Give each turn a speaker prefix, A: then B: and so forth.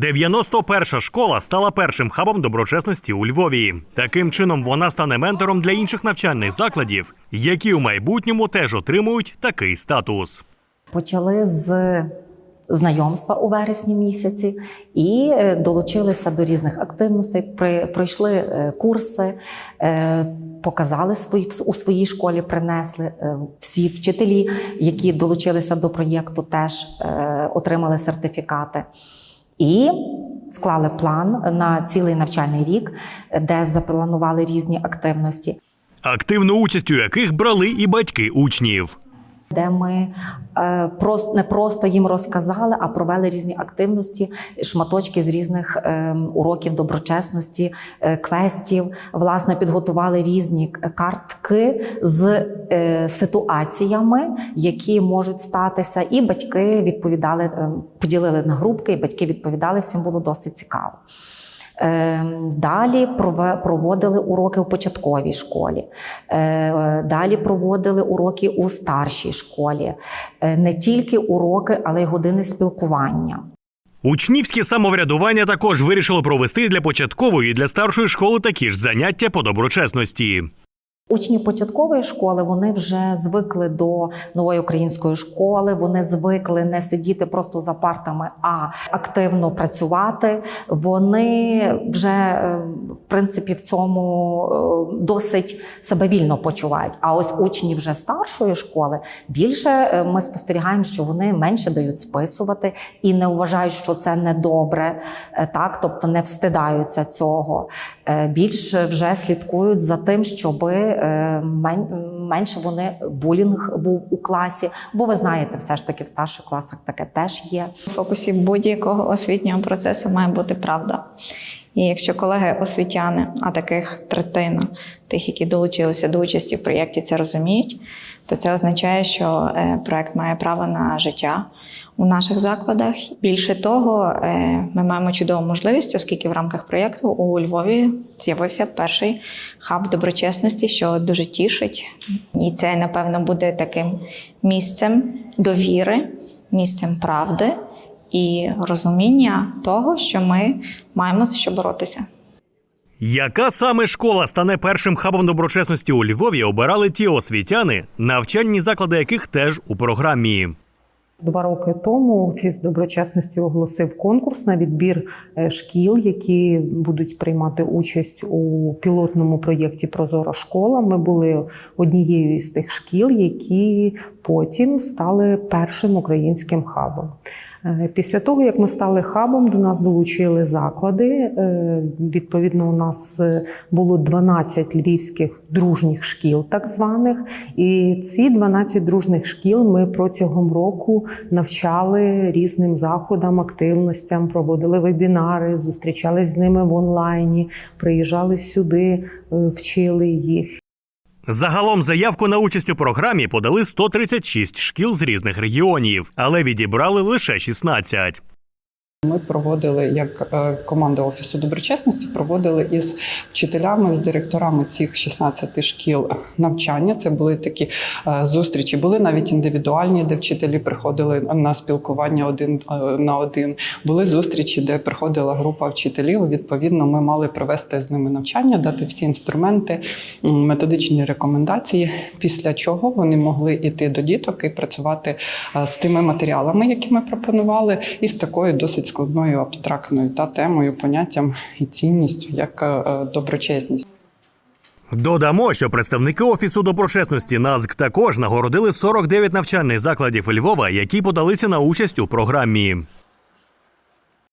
A: 91-ша школа стала першим хабом доброчесності у Львові. Таким чином, вона стане ментором для інших навчальних закладів, які у майбутньому теж отримують такий статус.
B: Почали з знайомства у вересні місяці і е, долучилися до різних активностей, пройшли е, курси, е, показали свої у своїй школі, принесли всі вчителі, які долучилися до проєкту, теж отримали сертифікати. І склали план на цілий навчальний рік, де запланували різні активності.
A: Активну участь у яких брали і батьки учнів.
B: Де ми е, просто не просто їм розказали, а провели різні активності, шматочки з різних е, уроків доброчесності, е, квестів. Власне, підготували різні картки з е, ситуаціями, які можуть статися, і батьки відповідали, е, поділили на групки, і батьки відповідали. Всім було досить цікаво. Ем, Далі проводили уроки у початковій школі. Е, Далі проводили уроки у старшій школі. Е, Не тільки уроки, але й години спілкування.
A: Учнівське самоврядування також вирішило провести для початкової і для старшої школи такі ж заняття по доброчесності.
B: Учні початкової школи вони вже звикли до нової української школи. Вони звикли не сидіти просто за партами, а активно працювати. Вони вже е, в принципі в цьому е, досить себе вільно почувають. А ось учні вже старшої школи більше е, ми спостерігаємо, що вони менше дають списувати і не вважають, що це недобре, е, так тобто не встидаються цього. Більше вже слідкують за тим, щоби менше вони булінг був у класі. Бо ви знаєте, все ж таки в старших класах таке теж є.
C: В фокусі будь-якого освітнього процесу має бути правда. І якщо колеги освітяни, а таких третина тих, які долучилися до участі в проєкті, це розуміють, то це означає, що е, проєкт має право на життя у наших закладах. Більше того, е, ми маємо чудову можливість, оскільки в рамках проєкту у Львові з'явився перший хаб доброчесності, що дуже тішить. І це, напевно, буде таким місцем довіри, місцем правди і розуміння того, що ми маємо за що боротися.
A: Яка саме школа стане першим хабом доброчесності у Львові, обирали ті освітяни, навчальні заклади яких теж у програмі.
D: Два роки тому Офіс доброчесності оголосив конкурс на відбір е, шкіл, які будуть приймати участь у пілотному проєкті Прозора школа. Ми були однією із тих шкіл, які потім стали першим українським хабом. Е, Після того, як ми стали хабом, до нас долучили заклади. Е, Відповідно, у нас е, було 12 львівських дружніх шкіл, так званих. І ці 12 дружних шкіл ми протягом року навчали різним заходам, активностям, проводили вебінари, зустрічались з ними в онлайні, приїжджали сюди, вчили їх.
A: Загалом заявку на участь у програмі подали 136 шкіл з різних регіонів, але відібрали лише 16.
E: Ми проводили як е, команда офісу доброчесності, проводили із вчителями, з директорами цих 16 шкіл навчання. Це були такі е, зустрічі. Були навіть індивідуальні, де вчителі приходили на спілкування один е, на один. Були зустрічі, де приходила група вчителів. Відповідно, ми мали провести з ними навчання, дати всі інструменти, методичні рекомендації. Після чого вони могли йти до діток і працювати з тими матеріалами, які ми пропонували, і з такою досить складною абстрактною та темою, поняттям і цінністю, як е, доброчесність.
A: Додамо, що представники офісу доброчесності НАЗК також нагородили 49 навчальних закладів Львова, які подалися на участь у програмі.